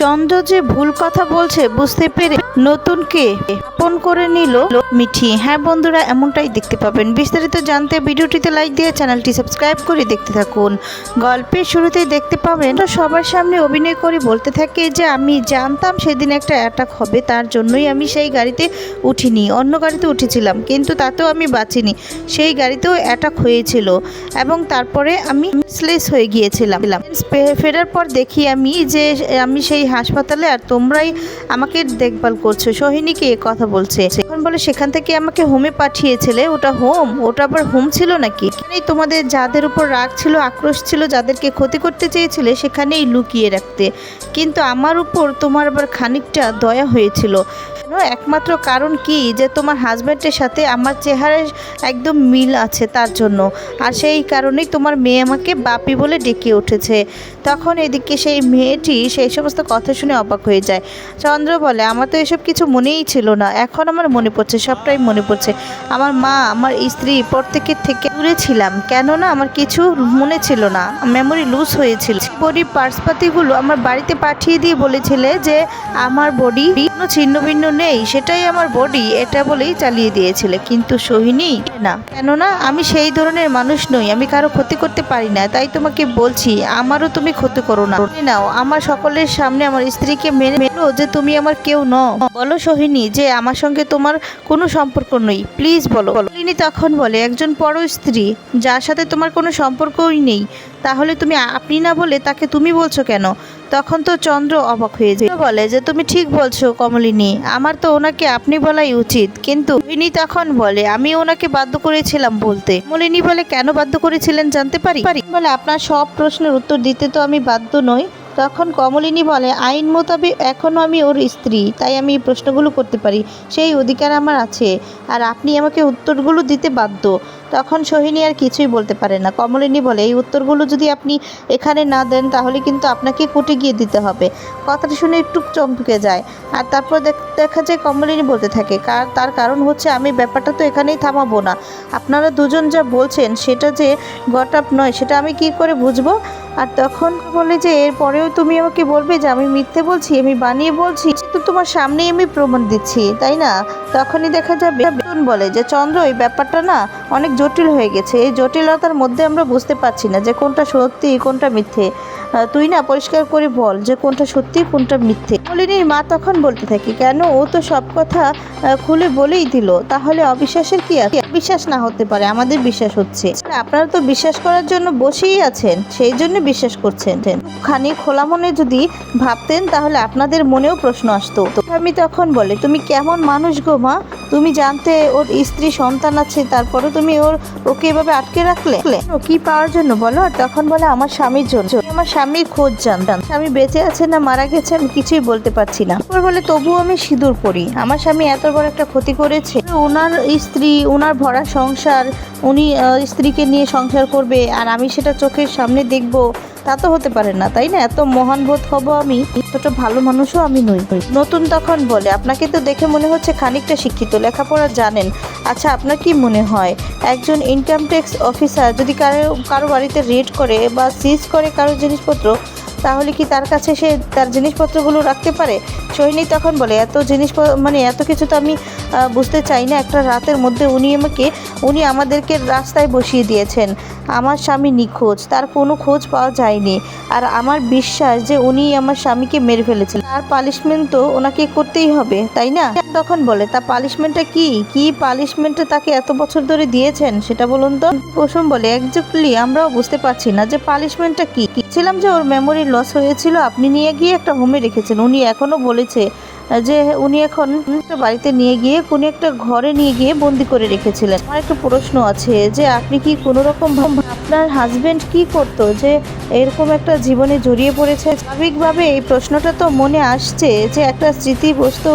চন্দ্র যে ভুল কথা বলছে বুঝতে পেরে নতুনকে ফোন করে নিল মিঠি। হ্যাঁ বন্ধুরা, এমনটাই দেখতে পাবেন। বিস্তারিত জানতে ভিডিওটিতে লাইক দিয়ে চ্যানেলটি সাবস্ক্রাইব করে দেখতে থাকুন। গল্পের শুরুতেই দেখতে পাবেন, সবার সামনে অভিনয় করে বলতে থাকে যে, আমি জানতাম সেদিন একটা অ্যাটাক হবে, তার জন্যই আমি সেই গাড়িতে উঠিনি। অন্য গাড়িতে উঠেছিলাম, কিন্তু তাতেও আমি বাঁচিনি। সেই গাড়িতেও অ্যাটাক হয়েছিল এবং তারপরে আমি স্লেস হয়ে গিয়েছিলাম। ফেরার পর দেখি আমি যে, আমি সেই হাসপাতালে আর তোমরাই আমাকে দেখভাল করছ। সোহিনীকে এ কথা বলছে? এখন বলে, সেখান থেকে আমাকে হোমে পাঠিয়েছিলে, ওটা হোম? ওটা আবার হোম ছিল নাকি? এখানেই তোমাদের যাদের উপর রাগ ছিল, আক্রোশ ছিল, যাদেরকে ক্ষতি করতে চেয়েছিলে, সেখানেই লুকিয়ে রাখতে। কিন্তু আমার উপর তোমার আবার খানিকটা দয়া হয়েছিল। একমাত্র কারণ কি? যে তোমার হাজব্যান্ডের সাথে আমার চেহারায় একদম মিল আছে তার জন্য। আর সেই কারণেই তোমার মেয়ে আমাকে বাপি বলে ডেকে উঠেছে। তখন এদিকে সেই মেয়েটি সেই সমস্ত কথা শুনে অবাক হয়ে যায়। চন্দ্র বলে, আমার তো এসব কিছু মনেই ছিল না। এখন আমার মনে পড়ছে, সবটাই মনে পড়ছে। আমার মা, আমার স্ত্রী প্রত্যেকের থেকে দূরে ছিলাম। কেননা আমার কিছু মনে ছিল না। মেমোরি লুজ হয়েছিল। বডি পার্সপাতিগুলো আমার বাড়িতে পাঠিয়ে দিয়ে বলেছিলে যে আমার বডি কোনো ছিন্ন ভিন্ন নেই, সেটাই আমার বডি এটা বলেই চালিয়ে দিয়েছিলে। কিন্তু সোহিনী, না। কেননা, আমি সেই ধরনের মানুষ নই, আমি কারও ক্ষতি করতে পারি না, তাই তোমাকে বলছি, আমারও তুমি ক্ষতি করো না। নাও, আমার সকলের সামনে আমার স্ত্রীকে মেনে মেলো যে তুমি আমার কেউ ন বলো সোহিনী যে আমার সঙ্গে তোমার কোনো সম্পর্ক নেই। প্লিজ বলো। সোহিনী তখন বলে, একজন পর স্ত্রী যার সাথে তোমার কোনো সম্পর্কই নেই। তাহলে তুমি আপনি না বলে তাকে তুমি বলছো কেন? তখন তো চন্দ্র অবাক হয়ে যায়। বলে যে, তুমি ঠিক বলছো কমলিনী, আমার তো ওনাকে আপনি বলাই উচিত। কিন্তু ইনি তখন বলে, আমি ওনাকে বাধ্য করেছিলাম বলতে। কমলিনী বলে, কেন বাধ্য করেছিলেন জানতে পারি? বলে, আপনার সব প্রশ্নের উত্তর দিতে তো আমি বাধ্য নই। তখন কমলিনী বলে, আইন মোতাবেক এখনও আমি ওর স্ত্রী, তাই আমি এই প্রশ্নগুলো করতে পারি। সেই অধিকার আমার আছে। আর আপনি আমাকে উত্তরগুলো দিতে বাধ্য। তখন সোহিনী আর কিছুই বলতে পারে না। কমলিনী বলে, এই উত্তরগুলো যদি আপনি এখানে না দেন, তাহলে কিন্তু আপনাকে কোর্টে গিয়ে দিতে হবে। কথাটা শুনে একটু চমকে যায়। আর তারপর দেখ- যায় কমলিনী বলতে থাকে, কার, তার কারণ হচ্ছে আমি ব্যাপারটা তো এখানেই থামাবো না। আপনারা দুজন যা বলছেন, সেটা যে গটাপ নয়, সেটা আমি কি করে বুঝব? আর তখন বলে যে, এরপরেও তুমি আমাকে বলবে যে, আমি মিথ্যে বলছি, আমি বানিয়ে বলছি তো তোমার সামনেই আমি প্রমাণ দিচ্ছি, তাই না? তখনই দেখা যাবে বলে যে, চন্দ্র, এই ব্যাপারটা না অনেক জটিল হয়ে গেছে। এই জটিলতার মধ্যে আমরা বুঝতে পারছি না যে কোনটা সত্যি, কোনটা মিথ্যে। তুই না পরিষ্কার করে বল যে কোনটা সত্যি, কোনটা মিথ্যে। মলিনীর মা তখন বলতে থাকি, কেন? ও তো সব কথা খুলে বলেই দিল। তাহলে অবিশ্বাসের কি আছে? বিশ্বাস না হতে পারে, আমাদের বিশ্বাস হচ্ছে। আপনারা তো বিশ্বাস করার জন্য বসেই আছেন, সেই জন্য বিশ্বাস করছেন। খানি খোলা মনে যদি ভাবতেন, তাহলে আপনাদের মনেও প্রশ্ন আসতো। আমি তখন বলে, তুমি কেমন মানুষ গো মা? তুমি জানতে ওর স্ত্রী সন্তান আছে তারপরে তুমি ওর, ওকে এভাবে আটকে রাখলে? কি পাওয়ার জন্য বলো? আর তখন বলে আমার স্বামীর জন্য। আমার স্বামীর খোঁজ জানতাম। স্বামী বেঁচে আছে না মারা গেছে আমি কিছুই বলতে পারছি না। ওর বলে, তবুও আমি সিঁদুর পড়ি আমার স্বামী এত বড় একটা ক্ষতি করেছে। ওনার স্ত্রী, ওনার ভরা সংসার উনি স্ত্রীকে নিয়ে সংসার করবে আর আমি সেটা চোখের সামনে দেখব, তা তো হতে পারে না, তাই না? এত মহান বোধ হব আমি, এতটা ভালো মানুষও আমি নই। নতুন তখন বলে, আপনাকে তো দেখে মনে হচ্ছে খানিকটা শিক্ষিত, লেখাপড়া জানেন। আচ্ছা আপনার কি মনে হয়, একজন ইনকাম ট্যাক্স অফিসার যদি কারও কারও বাড়িতে রেড করে বা সিজ করে কারও জিনিসপত্র তাহলে কি তার কাছে সে তার জিনিসপত্রগুলো রাখতে পারে? সোহিনী তখন বলে, এত জিনিস মানে এত কিছু তো আমি বুঝতে চাই না। একটা রাতের মধ্যে উনি আমাকে, উনি আমাদেরকে রাস্তায় বসিয়ে দিয়েছেন। আমার স্বামী নিখোঁজ, তার কোনো খোঁজ পাওয়া যায়নি। আর আমার বিশ্বাস যে উনি আমার স্বামীকে মেরে ফেলেছেন। তার পালিশমেন্ট তো ওনাকে করতেই হবে, তাই না? তখন বলে, তা পালিশমেন্টটা কি? কি পালিশমেন্টটা তাকে এত বছর ধরে দিয়েছেন? সেটা বলুন তো? কুসুম বলে একজাক্টলি আমরাও বুঝতে পারছি না যে পালিশমেন্টটা কি। ছিলাম যে ওর মেমোরি লস হয়েছিল, আপনি নিয়ে গিয়ে একটা হোমে রেখেছেন। উনি এখনও বলেছে যে উনি এখন একটা বাড়িতে নিয়ে গিয়ে কোনো একটা ঘরে নিয়ে গিয়ে বন্দি করে রেখেছিলেন। আমার একটা প্রশ্ন আছে, যে আপনি কি কোনো রকম আপনার হাজবেন্ড কি করতো? যে এরকম একটা জীবনে জড়িয়ে পড়েছে? স্বাভাবিকভাবে এই প্রশ্নটা তো মনে আসছে, যে একটা স্মৃতিগ্রস্ত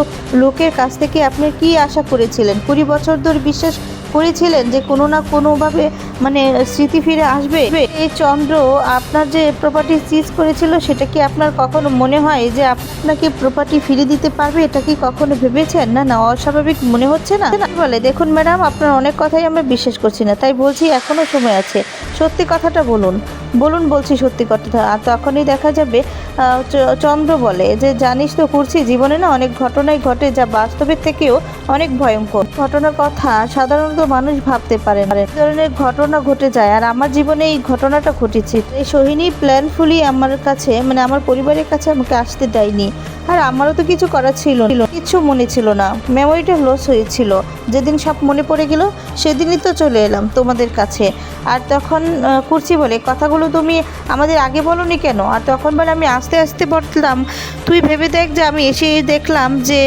লোকের কাছ থেকে আপনি কি আশা করেছিলেন? কুড়ি বছর ধরে বিশ্বাস করেছিলেন যে কোনো না কোনোভাবে মানে স্মৃতি ফিরে আসবে। এই চন্দ্র আপনার যে প্রপার্টি সিজ করেছিল, সেটা কি আপনার কখনো মনে হয় যে আপনাকে প্রপার্টি ফিরে দিতে পারবে? এটা কি কখনো ভেবেছেন? না না, অস্বাভাবিক মনে হচ্ছে না? বলে, দেখুন ম্যাডাম, আপনার অনেক কথাই আমরা বিশ্বাস করছি না, তাই বলছি এখনও সময় আছে। সত্যি কথাটা বলুন। বলুন বলছি সত্যি কথা আর তখনই দেখা যাবে চন্দ্র বলে। যে জানিস তো করছি জীবনে না অনেক ঘটনাই ঘটে যা বাস্তবের থেকেও অনেক ভয়ঙ্কর। ঘটনার কথা সাধারণত মানুষ ভাবতে পারে না। ধরনের ঘটনা ঘটে যায়। আর আমার জীবনে এই ঘটনাটা ঘটেছে। এই সোহিনী প্ল্যানফুলি আমার কাছে মানে আমার পরিবারের কাছে আমাকে আসতে দেয়নি। আর আমারও তো কিছু করার ছিল। কিছু মনে ছিল না। মেমোরিটা লস হয়েছিল। যেদিন সব মনে পড়ে গেল, সেদিনই তো চলে এলাম তোমাদের কাছে। আর তখন কুর্চি বলে, কথাগুলো তুমি আমাদের আগে বলনি কেন? আর তখন বলে, আমি আস্তে আস্তে বললাম, তুই ভেবে দেখ যে আমি এসে দেখলাম যে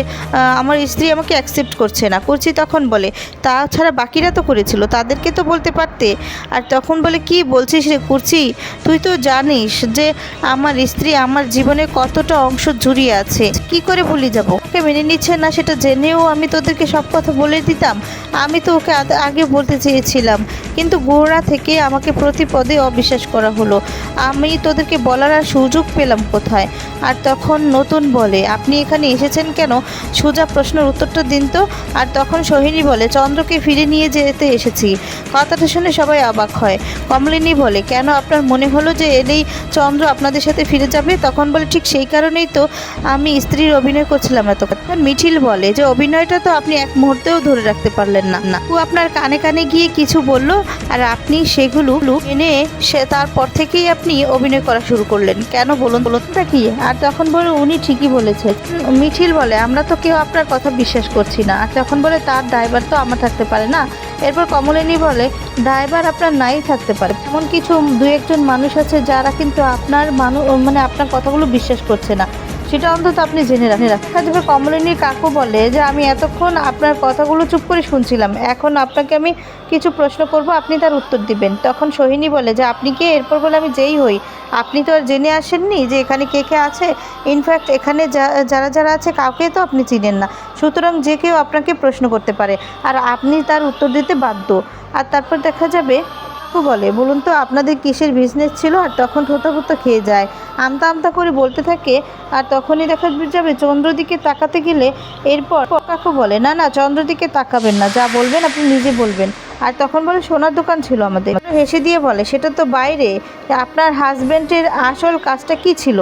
আমার স্ত্রী আমাকে অ্যাকসেপ্ট করছে না। কুর্চি তখন বলে, তাছাড়া বাকিরা তো করেছিল, তাদেরকে তো বলতে পারতে। আর তখন বলে, কি বলছিস রে কুর্চি? তুই তো জানিস যে, আমার স্ত্রী আমার জীবনে কতটা অংশ জড়িয়ে আছে। কি করে ভুলে যাব? ওকে মেনে নিচ্ছে না, সেটা জেনেও আমি তোদেরকে সব কথা বলে দিতাম। আমি তো ওকে আগে বলতে চেয়েছিলাম। কিন্তু গোড়া থেকে আমাকে প্রতি পদে অবিশ্বাস করা হলো। আমি তোদেরকে বলার আর সুযোগ পেলাম কোথায়? আর তখন নতুন বলে, আপনি এখানে এসেছেন কেন? সোজা প্রশ্নের উত্তরটা দিন তো। আর তখন সোহিনী বলে, চন্দ্রকে ফিরে নিয়ে যেতে এসেছি। কথাটা শুনে সবাই অবাক হয়। কমলিনী বলে, কেন আপনার মনে হলো যে এলেই চন্দ্র আপনাদের সাথে ফিরে যাবে? তখন বলে, ঠিক সেই কারণেই তো আমি স্ত্রীর অভিনয় করছিলাম এতক্ষণ। মিঠিল বলে যে, অভিনয়টা তো আপনি এক মুহূর্তেও ধরে রাখতে পারলেন না। না, ও আপনার কানে কানে গিয়ে কিছু বলল, আর আপনি সেগুলো এনে সে তারপর থেকেই আপনি অভিনয় করা শুরু করলেন। কেন বলুন বলুন কি আর তখন বলে, উনি ঠিকই বলেছে। মিঠিল বলে, আমরা তো কেউ আপনার কথা বিশ্বাস করছি না। আর তখন বলে, তার ড্রাইভার তো আমার থাকতে পারে না। এরপর কমলিনী বলে ড্রাইভার আপনার নাই থাকতে পারে। এমন কিছু দু একজন মানুষ আছে যারা কিন্তু আপনার মানুষ মানে আপনার কথাগুলো বিশ্বাস করছে না। সেটা অন্তত আপনি জেনে রাখেন। দেখা যাবে কমলিনীর কাকু বলে যে, আমি এতক্ষণ আপনার কথাগুলো চুপ করে শুনছিলাম। এখন আপনাকে আমি কিছু প্রশ্ন করব, আপনি তার উত্তর দিবেন। তখন সোহিনী বলে যে, আপনি কে এরপর বলে আমি যেই হই? আপনি তো আর জেনে আসেননি যে এখানে কে কে আছে? ইনফ্যাক্ট এখানে যারা যারা আছে, কাউকে তো আপনি চিনেন না। সুতরাং যে কেউ আপনাকে প্রশ্ন করতে পারে। আর আপনি তার উত্তর দিতে বাধ্য। আর তারপর দেখা যাবে কাকু বলে, বলুন তো, আপনাদের কিসের বিজনেস ছিল আর তখন থোতা খেয়ে যায়? আমতা আমতা করে বলতে থাকে, আর তখনই দেখা যাবে চন্দ্রদিকে তাকাতে গেলে এরপর কাকু বলে, না না, চন্দ্রদিকে তাকাবেন না, যা বলবেন আপনি নিজে বলবেন। আর তখন বলে, সোনার দোকান ছিল আমাদের। হেসে দিয়ে বলে, সেটা তো বাইরে। আপনার হাজবেন্ডের আসল কাজটা কি ছিল?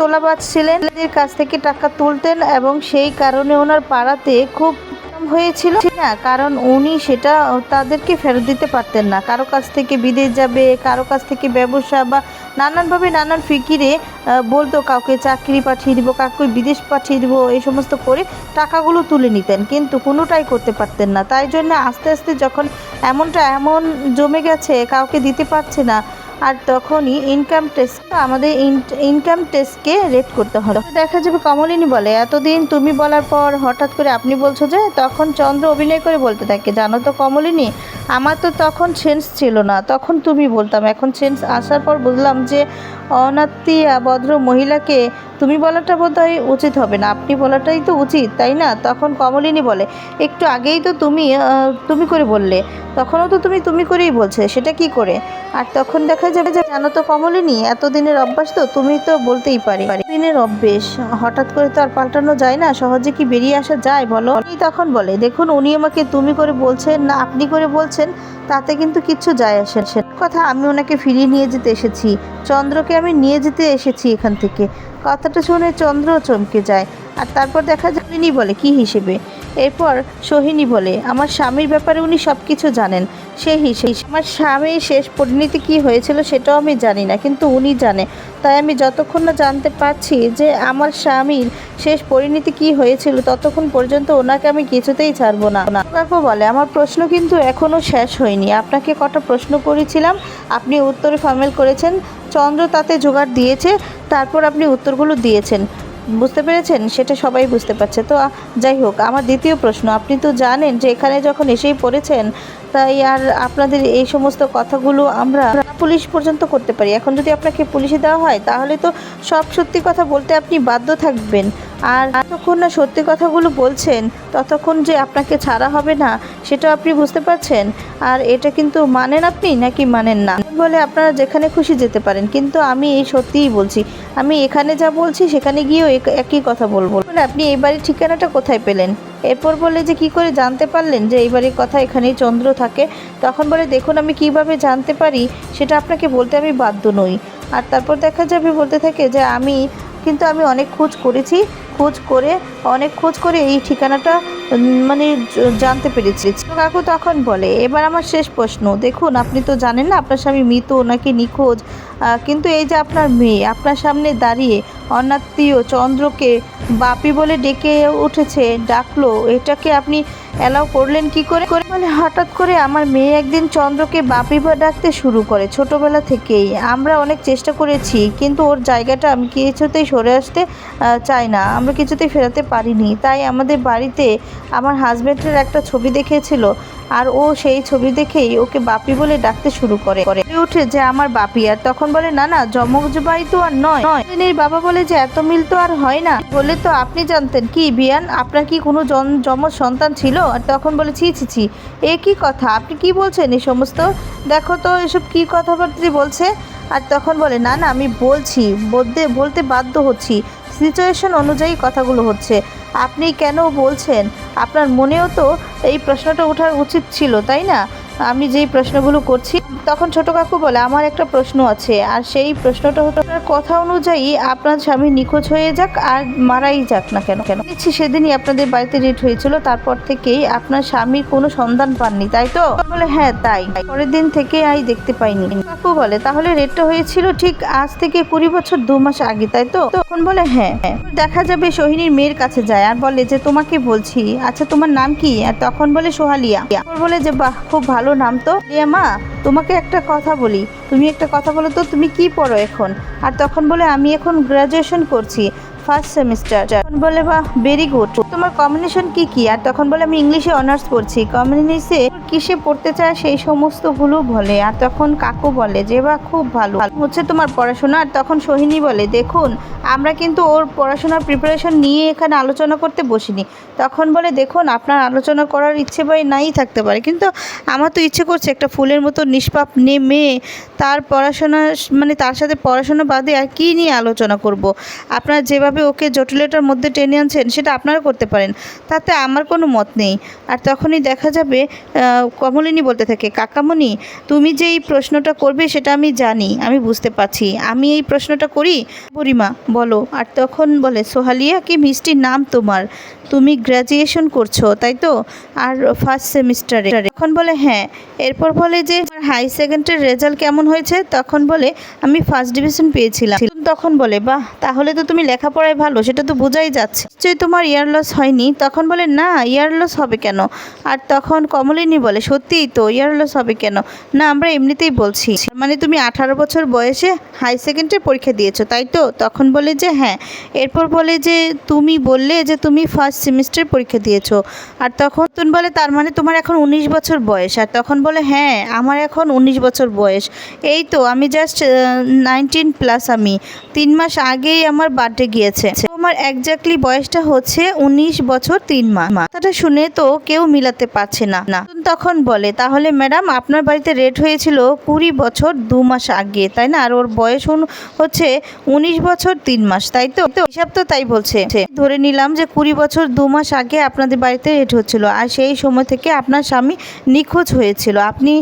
তোলাবাজ ছিলেন কাছ থেকে টাকা তুলতেন এবং সেই কারণে ওনার পাড়াতে খুব হয়েছিল। না, কারণ উনি সেটা তাদেরকে ফেরত দিতে পারতেন না। কারও কাছ থেকে বিদেশ যাবে, কারও কাছ থেকে ব্যবসা বা নানানভাবে নানান ফিকিরে বলতো, কাউকে চাকরি পাঠিয়ে দিব, কাউকে বিদেশ পাঠিয়ে দিব, এই সমস্ত করে টাকাগুলো তুলে নিতেন। কিন্তু কোনোটাই করতে পারতেন না। তাই জন্য আস্তে আস্তে যখন এমনটা এমন জমে গেছে, কাউকে দিতে পারছে না আর তখনই ইনকাম টেস্ট আমাদের ইনকাম টেস্টকে রেট করতে হবে দেখা যাবে কমলিনী বলে, এতদিন তুমি বলার পর হঠাৎ করে আপনি বলছো যে, তখন চন্দ্র অভিনয় করে বলতে থাকে। জানো তো কমলিনী, আমার তো তখন সেন্স ছিল না, তখন তুমি বলতাম। এখন সেন্স আসার পর বুঝলাম যে অনাত্মীয়া ভদ্র মহিলাকে, তুমি বলাটা বোধহয় উচিত হবে না। আপনি বলাটাই তো উচিত, তাই না? তখন কমলিনী বলে, একটু আগেই তো তুমি তুমি করে বললে। তখনও তো তুমি তুমি করেই বলছে, সেটা কি করে? আর তখন দেখা যাবে যে, জানো তো কমলিনী, এতদিনের অভ্যাস তো তুমি তো বলতেই পারি। দিনের অভ্যেস, হঠাৎ করে তো আর পাল্টানো যায় না? সহজে কি বেরিয়ে আসা যায় বলো? তখন বলে, দেখুন, উনি আমাকে তুমি করে বলছেন না, আপনি করে বলছেন। তাতে কিন্তু কিচ্ছু যায় আসে সে কথা আমি ওনাকে ফিরিয়ে নিয়ে যেতে এসেছি। চন্দ্রকে আমি নিয়ে যেতে এসেছি এখান থেকে। কথাটা শুনে চন্দ্র চমকে যায়। আর তারপর দেখা যায় বলে, কি হিসেবে? এরপর সোহিনী বলে, আমার স্বামীর ব্যাপারে উনি সব কিছু জানেন সেই হিসেবে আমার স্বামীর শেষ পরিণতি কি হয়েছিল সেটাও আমি জানি না, কিন্তু উনি জানে। তাই আমি যতক্ষণ না জানতে পারছি যে আমার স্বামীর শেষ পরিণতি কি হয়েছিল, ততক্ষণ পর্যন্ত ওনাকে আমি কিছুতেই ছাড়বো না। কাকু বলে, আমার প্রশ্ন কিন্তু এখনও শেষ হয়নি। আপনাকে কটা প্রশ্ন করেছিলাম। আপনি উত্তরে ফামেল করেছেন। চন্দ্র তাতে জোগাড় দিয়েছে, তারপর আপনি উত্তরগুলো দিয়েছেন। বুঝতে পেরেছেন? সেটা সবাই বুঝতে পারছে। তো, যাই হোক, আমার দ্বিতীয় প্রশ্ন। আপনি তো জানেন যে এখানে যখন এসেই পড়েছেন, তাই আর আপনাদের এই সমস্ত কথাগুলো আমরা পুলিশ পর্যন্ত করতে পারি। এখন যদি আপনাকে পুলিশে দেওয়া হয়, তাহলে তো সব সত্যি কথা বলতে আপনি বাধ্য থাকবেন। আর যতক্ষণ না সত্যি কথাগুলো বলছেন, ততক্ষণ যে আপনাকে ছাড়া হবে না, সেটা আপনি বুঝতে পারছেন? আর এটা কিন্তু মানেন আপনি নাকি মানেন না? বলে আপনারা যেখানে খুশি যেতে পারেন, কিন্তু আমি এই সত্যিই বলছি। আমি এখানে যা বলছি, সেখানে গিয়েও এক- একই কথা বলব। বলে আপনি এই বাড়ির ঠিকানাটা কোথায় পেলেন? এরপর বলে যে কি করে জানতে পারলেন যে এই বাড়ির কথা এখানেই চন্দ্র থাকে? তখন বলে, দেখুন, আমি কীভাবে জানতে পারি? সেটা আপনাকে বলতে আমি বাধ্য নই। আর তারপর দেখা যাবে বলতে থাকে যে আমি, কিন্তু আমি অনেক খোঁজ করেছি। খোঁজ করে, অনেক খোঁজ করে এই ঠিকানাটা মানে জানতে পেরেছি। কাকু তখন বলে, এবার আমার শেষ প্রশ্ন। দেখুন, আপনি তো জানেন না, আপনার স্বামী মৃত নাকি নিখোঁজ। কিন্তু এই যে আপনার মেয়ে, আপনার সামনে দাঁড়িয়ে অনাত্মীয় চন্দ্রকে বাপি বলে ডেকে উঠেছে, ডাকলো, এটাকে আপনি অ্যালাউ করলেন কি করে? করে মানে হঠাৎ করে আমার মেয়ে একদিন চন্দ্রকে বাপি বা ডাকতে শুরু করে, ছোটবেলা থেকেই। আমরা অনেক চেষ্টা করেছি, কিন্তু ওর জায়গাটা আমি কিছুতেই সরে আসতে চাই না। আমরা কিছুতেই ফেরাতে পারিনি। তাই আমাদের বাড়িতে আমার হাজব্যান্ডের একটা ছবি দেখেছিল আর ও সেই ছবি দেখেই ওকে বাপি বলে ডাকতে শুরু করে। করে বলে উঠে যে আমার বাপি। আর তখন বলে না না জমজবাই তো আর নয়। নয়। বাবা বলে যে এত মিল তো আর হয় না। বলে তো আপনি জানতেন কি বিয়ান আপনার কি কোনো জন যমজ সন্তান ছিল? আর তখন বলে ছি ছি ছি এ কি কথা? আপনি কি বলছেন এই সমস্ত? দেখো তো এসব কি কথাবার্তা বলছে? আর তখন বলে না না আমি বলছি বলতে বলতে বাধ্য হচ্ছি। সিচুয়েশন অনুযায়ী কথাগুলো হচ্ছে। আপনি কেন বলছেন? আপনার মনেও তো এই প্রশ্নটা ওঠার উচিত ছিল, তাই না? আমি যেই প্রশ্নগুলো করছি, তখন ছোট কাকু বলে, আমার একটা প্রশ্ন আছে। আর সেই প্রশ্নটা হতো, আপনার কথা অনুযায়ী আপনার স্বামী নিখোঁজ হয়ে যাক আর মারাই যাক না কেন? কেন? দেখছি সেদিনই আপনাদের বাড়িতে রেট হয়েছিল, তারপর থেকেই আপনার স্বামীর কোনো সন্ধান পাননি, তাই তো? বলে হ্যাঁ তাই। পরের দিন থেকে আই দেখতে পাইনি। কাকু বলে, তাহলে রেটটা হয়েছিল ঠিক আজ থেকে কুড়ি বছর, দু মাস আগে, তাই তো? তখন বলে হ্যাঁ। দেখা যাবে সোহিনীর মেয়ের কাছে যায় আর বলে, যে তোমাকে বলছি। আচ্ছা তোমার নাম কি? আর তখন বলে, সোহালিয়া। বলে যে, বাহ, খুব ভালো নাম তো? রিয়া মা, তোমাকে একটা কথা বলি। তুমি একটা কথা বলো তো, তুমি কি পড়ো এখন? আর তখন বলে, আমি এখন গ্র্যাজুয়েশন করছি। ফার্স্ট সেমিস্টার তখন বলে, বাহ ভেরি গুড তোমার কম্বিনেশন কি কি? আর তখন বলে, আমি ইংলিশে অনার্স পড়ছি। কম্বিনেশে কিসে পড়তে চায় সেই সমস্তগুলো বলে। আর তখন কাকু বলে যে বা খুব ভালো। হচ্ছে তোমার পড়াশোনা। আর তখন সোহিনী বলে, দেখুন, আমরা কিন্তু ওর পড়াশোনার প্রিপারেশন নিয়ে এখানে আলোচনা করতে বসিনি। তখন বলে, দেখুন, আপনার আলোচনা করার ইচ্ছে বা নাই থাকতে পারে। কিন্তু আমার তো ইচ্ছে করছে একটা ফুলের মতো নিষ্পাপ নেমে তার পড়াশোনা মানে তার সাথে পড়াশোনা বাদে আর কী নিয়ে আলোচনা করব। আপনারা যেভাবে ওকে জটিলতার মধ্যে টেনে আনছেন, সেটা আপনারা করতে পারেন। তাতে আমার কোনো মত নেই। আর তখনই দেখা যাবে কমলিনী বলতে থাকে, কাকামণি, তুমি যে এই প্রশ্নটা করবে সেটা আমি জানি, আমি বুঝতে পারছি। আমি এই প্রশ্নটা করি? বুড়িমা, বলো। আর তখন বলে, সোহালিয়া কি মিষ্টির নাম তোমার? তুমি গ্র্যাজুয়েশন করছ, তাই তো? আর ফার্স্ট সেমিস্টারে। তখন বলে হ্যাঁ। এরপর বলে যে হাই সেকেন্ডের রেজাল্ট কেমন হয়েছে? তখন বলে, আমি ফার্স্ট ডিভিশন পেয়েছিলাম। তখন বলে, বাহ, তাহলে তো তুমি লেখাপড়ায় ভালো, সেটা তো বোঝাই যাচ্ছে। নিশ্চয়ই তোমার ইয়ার লস হয়নি। তখন বলে, না, ইয়ার লস হবে কেন? আর তখন কমলিনী বলে, সত্যিই তো, ইয়ার লস হবে কেন? না, আমরা এমনিতেই বলছি। মানে তুমি আঠারো বছর বয়সে হাই সেকেন্ডে পরীক্ষা দিয়েছ, তাই তো? তখন বলে যে হ্যাঁ। এরপর বলে যে, তুমি বললে যে তুমি ফার্স্ট সেমিস্টার পরীক্ষা দিয়েছ। আর তখন তুমি বলে, তার মানে তোমার এখন উনিশ বছর বয়স। আর তখন বলে হ্যাঁ আমার এখন উনিশ বছর বয়স। এই তো, আমি জাস্ট নাইনটিন প্লাস আমি। তিন মাস আগেই আমার বার্থডে গিয়েছে। তোমার একজাক্টলি বয়সটা হচ্ছে উনিশ বছর তিন মাস। কথাটা শুনে তো কেউ মিলাতে পারছে না। তখন বলে, তাহলে ম্যাডাম আপনার বাড়িতে রেট হয়েছিল কুড়ি বছর দু মাস আগে, তাই না? আর ওর বয়স হচ্ছে উনিশ বছর তিন মাস, তাই তো? হিসাব তো তাই বলছে। ধরে নিলাম যে কুড়ি বছর দু মাস আগে আপনাদের বাড়িতে রেট হচ্ছিল, আর সেই সময় থেকে আপনার স্বামী নিখোঁজ হয়েছিল। আপনি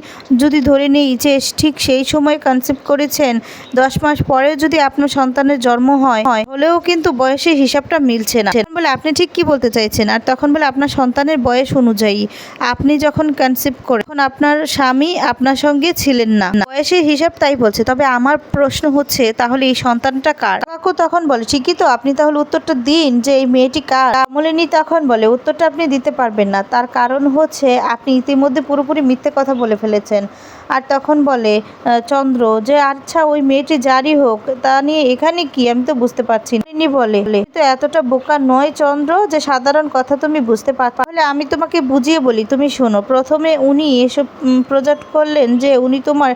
যদি ধরে নিই যে ঠিক সেই সময় কনসেপ্ট করেছেন, দশ মাস পরে যদি আপনার সন্তানের জন্ম হয় হলেও কিন্তু বয়সের হিসাবটা মিলছে না। বলে, আপনি ঠিক কি বলতে চাইছেন? আর তখন বলে, আপনার সন্তানের বয়স অনুযায়ী। আপনি যখন কনসেপ্ট করে তখন আপনার স্বামী আপনার সঙ্গে ছিলেন না। বয়সের হিসাব তাই বলছে। তবে আমার প্রশ্ন হচ্ছে, তাহলে এই সন্তানটা কার? কাকু তখন বলে, ঠিকই তো, আপনি তাহলে উত্তরটা দিন যে এই মেয়েটি কার? কমলিনী তখন বলে, উত্তরটা আপনি দিতে পারবেন না। তার কারণ হচ্ছে, আপনি ইতিমধ্যে পুরোপুরি মিথ্যে কথা বলে ফেলেছেন। আর তখন বলে চন্দ্র, যে আচ্ছা ওই মেয়েটি যারই হোক, তা নিয়ে এখানে কি? আমি তো বুঝতে পারছি না। তিনি বলে তো এতটা বোকা নয় নয় চন্দ্র যে সাধারণ কথা তুমি বুঝতে পার তাহলে আমি তোমাকে বুঝিয়ে বলি, তুমি শোনো, প্রথমে উনি এসব প্রজেক্ট করলেন যে উনি তোমার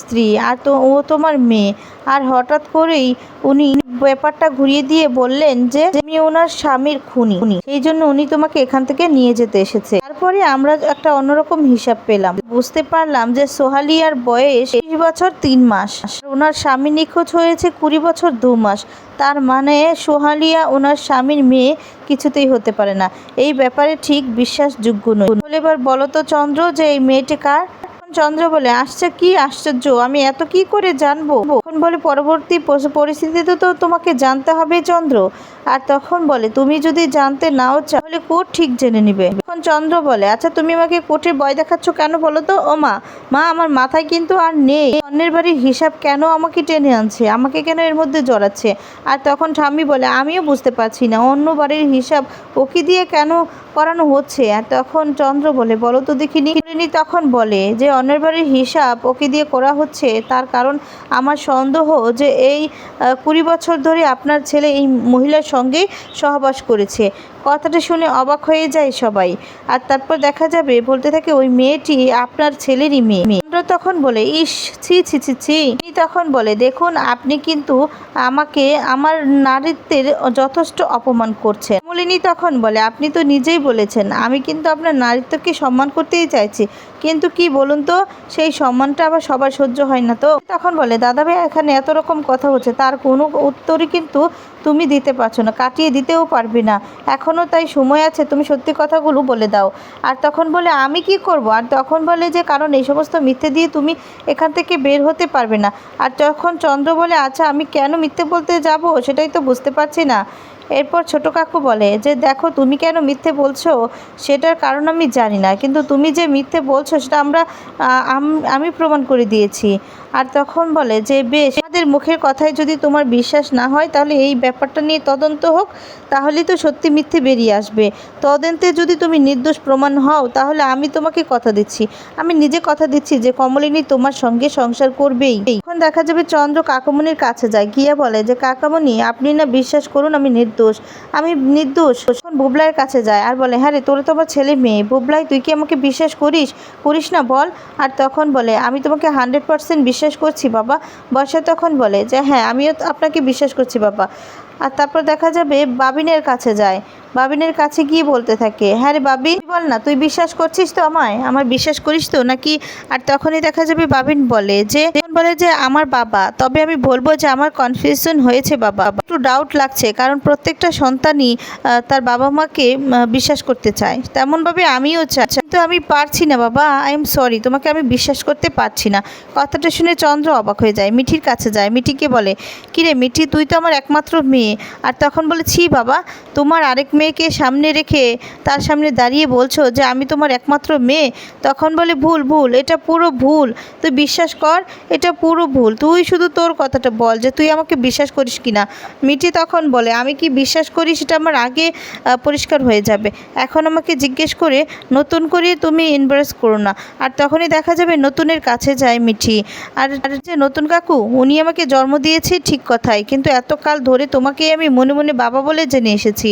স্ত্রী আর তো, ও তোমার মেয়ে। আর হঠাৎ করেই উনি ব্যাপারটা ঘুরিয়ে দিয়ে বললেন যে, আমি ওনার স্বামীর খুনি। সেই জন্য উনি তোমাকে এখান থেকে নিয়ে যেতে এসেছে। তারপরে আমরা একটা অন্যরকম হিসাব পেলাম। বুঝতে পারলাম যে সোহালিয়ার বয়স বিশ বছর তিন মাস। ওনার স্বামী নিখোঁজ হয়েছে কুড়ি বছর দু মাস। তার মানে সোহালিয়া ওনার স্বামীর মেয়ে কিছুতেই হতে পারে না। এই ব্যাপারে ঠিক বিশ্বাসযোগ্য নয়। বলে এবার বলো তো চন্দ্র যে এই মেয়েটি কার? চন্দ্র বলে, আসছে কি? আশ্চর্য, আমি এত কি করে জানব? বলে, পরবর্তী পরিস্থিতিতে তো তোমাকে জানতে হবে চন্দ্র। আর তখন বলে, তুমি যদি জানতে নাও চাও, তাহলে কোর্ট ঠিক জেনে নিবে। তখন চন্দ্র বলে আচ্ছা তুমি আমাকে কোর্টের ভয় দেখাচ্ছ কেন বলো তো? ও মা মা, আমার মাথায় কিন্তু আর নেই। অন্যের বাড়ির হিসাব কেন আমাকে টেনে আনছে? আমাকে কেন এর মধ্যে জড়াচ্ছে? আর তখন ঠাম্মি বলে, আমিও বুঝতে পারছি না, অন্য বাড়ির হিসাব ওকে দিয়ে কেন করানো হচ্ছে? আর তখন চন্দ্র বলে, বলো তো দেখিনি রিনি তখন বলে যে, অন্যের বাড়ির হিসাব ওকে দিয়ে করা হচ্ছে, তার কারণ আমার সন্দেহ যে এই কুড়ি বছর ধরে আপনার ছেলে এই মহিলার সঙ্গেই সহবাস করেছে। কথাটা শুনে অবাক হয়ে যায় সবাই। আর তারপর দেখা যাবে, বলতে থাকে ওই মেয়েটি আপনার ছেলেরই মেয়ে। চন্দ্র তখন বলে, ইস, ছি ছি ছি ছি। তিনি তখন বলে, দেখুন, আপনি কিন্তু আমাকে, আমার নারীত্বের যথেষ্ট অপমান করছেন। মলিনী তখন বলে, আপনি তো নিজেই বলেছেন, আমি কিন্তু আপনার নারীত্বকে সম্মান করতেই চাইছি। কিন্তু কি বলুন তো, সেই সম্মানটা আবার সবার সহ্য হয় না তো? তখন বলে, দাদা ভাই এখানে এত রকম কথা হচ্ছে, তার কোনো উত্তরই কিন্তু তুমি দিতে পারছ না, কাটিয়ে দিতেও পারবে না। এখনও তাই সময় আছে, তুমি সত্যি কথাগুলো বলে দাও। আর তখন বলে, আমি কি করব? আর তখন বলে যে, কারণ এই সমস্ত মিথ্যে দিয়ে তুমি এখান থেকে বের হতে পারবে না। আর তখন চন্দ্র বলে আচ্ছা আমি কেন মিথ্যে বলতে যাব? সেটাই তো বুঝতে পারছি না। এরপর ছোট কাকু বলে, যে দেখো তুমি কেন মিথ্যে বলছো? সেটার কারণ আমি জানি না। কিন্তু তুমি যে মিথ্যে বলছো, সেটা আমরা আমি প্রমাণ করে দিয়েছি। আর তখন বলে, যে বেশ আমাদের মুখের কথায় যদি তোমার বিশ্বাস না হয়, তাহলে এই ব্যাপারটা নিয়ে তদন্ত হোক। তাহলেই তো সত্যি মিথ্যে বেরিয়ে আসবে। তদন্তে যদি তুমি নির্দোষ প্রমাণ হও, তাহলে আমি তোমাকে কথা দিচ্ছি। আমি নিজে কথা দিচ্ছি যে কমলিনী তোমার সঙ্গে সংসার করবেই। এখন দেখা যাবে চন্দ্র কাকামণির কাছে যায়। গিয়ে বলে যে, কাকামণি, আপনি না বিশ্বাস করুন, আমি নির্দোষ আমি নির্দোষ। তখন বুবলাইয়ের কাছে যায়, আর বলে হ্যাঁ রে, তোর তো আমার ছেলে মেয়ে। বুবলাই, তুই কি আমাকে বিশ্বাস করিস? করিস না, বল। আর তখন বলে, আমি তোমাকে হান্ড্রেড পারসেন্ট বিশ্বাস করছি, বাবা। বর্ষা তখন বলে যে হ্যাঁ আমিও আপনাকে বিশ্বাস করছি, বাবা। আর তারপর দেখা যাবে বাবিনের কাছে যায়। বাবিনের কাছে গিয়ে বলতে থাকে হ্যাঁ রে বাবি, বল না, তুই বিশ্বাস করছিস তো আমায়? আমার বিশ্বাস করিস তো? নাকি? আর তখনই দেখা যাবে বাবিন বলে যে বলে যে, আমার বাবা, তবে আমি বলব যে, আমার কনফিউশন হয়েছে বাবা। একটু ডাউট লাগছে, কারণ প্রত্যেকটা সন্তানই তার বাবা মাকে বিশ্বাস করতে চায়। তেমনভাবে আমিও চাই। কিন্তু আমি পারছি না বাবা আই এম সরি তোমাকে আমি বিশ্বাস করতে পারছি না। কথাটা শুনে চন্দ্র অবাক হয়ে যায়, মিঠির কাছে যায়। মিঠিকে বলে কিরে মিঠি, তুই তো আমার একমাত্র মেয়ে। আর তখন বলে, ছি বাবা, তোমার আরেক মেয়েকে সামনে রেখে তার সামনে দাঁড়িয়ে বলছো যে, আমি তোমার একমাত্র মেয়ে? তখন বলে, ভুল ভুল, এটা পুরো ভুল। তুই বিশ্বাস কর, এটা পুরো ভুল। তুই শুধু তোর কথাটা বল যে, তুই আমাকে বিশ্বাস করিস কি না মিঠি তখন বলে, আমি কি বিশ্বাস করি সেটা আমার আগে পরিষ্কার হয়ে যাবে। এখন আমাকে জিজ্ঞেস করে, নতুন করে তুমি ইনভারেস করো না। আর তখনই দেখা যাবে নতুনের কাছে যায় মিঠি। আর যে নতুন কাকু, উনি আমাকে জন্ম দিয়েছে ঠিক কথাই। কিন্তু এতকাল ধরে তোমাকেই আমি মনে মনে বাবা বলে জেনে এসেছি।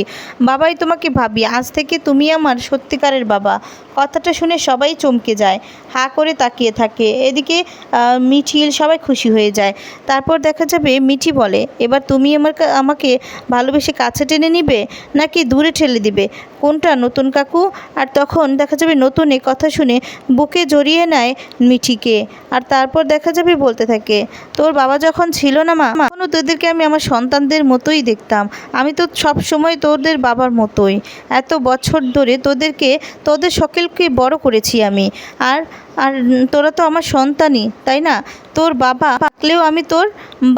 বাবাই তোমাকে ভাবি, আজ থেকে তুমি আমার সত্যিকারের বাবা। কথাটা শুনে সবাই চমকে যায়, হা করে তাকিয়ে থাকে। এদিকে মিঠিল সবাই খুশি হয়ে যায়। তারপর দেখা যাবে মিঠি বলে, এবার তুমি আমার আমাকে ভালোবেসে কাছে টেনে নিবে, নাকি দূরে ঠেলে দিবে? কোনটা নতুন কাকু? আর তখন দেখা যাবে নতুন এ কথা শুনে বুকে জড়িয়ে নেয় মিঠিকে। আর তারপর দেখা যাবে বলতে থাকে, তোর বাবা যখন ছিল না মা তোদেরকে আমি আমার সন্তানদের মতোই দেখতাম। আমি তো সব সময় তোদের বাবার মতোই। এত বছর ধরে তোদেরকে, তোদের সকলকে বড় করেছি আমি। আর আর তোরা তো আমার সন্তানই, তাই না? তোর বাবা থাকলেও আমি তোর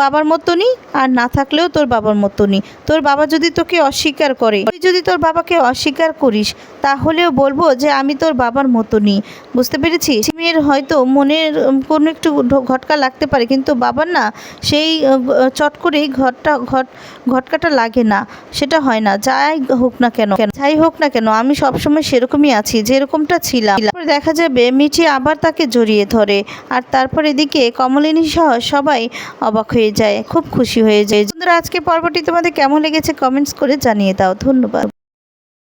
বাবার মতনই আর না থাকলেও তোর বাবার মতনই। তোর বাবা যদি তোকে অস্বীকার করে, তুই যদি তোর বাবাকে অস্বীকার করিস, তাহলেও বলব যে আমি তোর বাবার মতনই। বুঝতে পেরেছিস? মেয়ের হয়তো মনের কোনো একটু ঘটকা লাগতে পারে, কিন্তু বাবার না সেই চট করেই ঘরটা, ঘট, ঘটকাটা লাগে না। সেটা হয় না, যাই হোক না কেন কেন, যাই হোক না কেন, আমি সবসময় সেরকমই আছি, যেরকমটা ছিলাম। দেখা যাবে, মিঠি আবার তাকে জড়িয়ে ধরে। আর তারপর এদিকে কমলিনী সহ সবাই অবাক হয়ে যায়, খুব খুশি হয়ে যায়। বন্ধুরা আজকে পর্বটি তোমাদের কেমন লেগেছে কমেন্টস করে জানিয়ে দাও। ধন্যবাদ।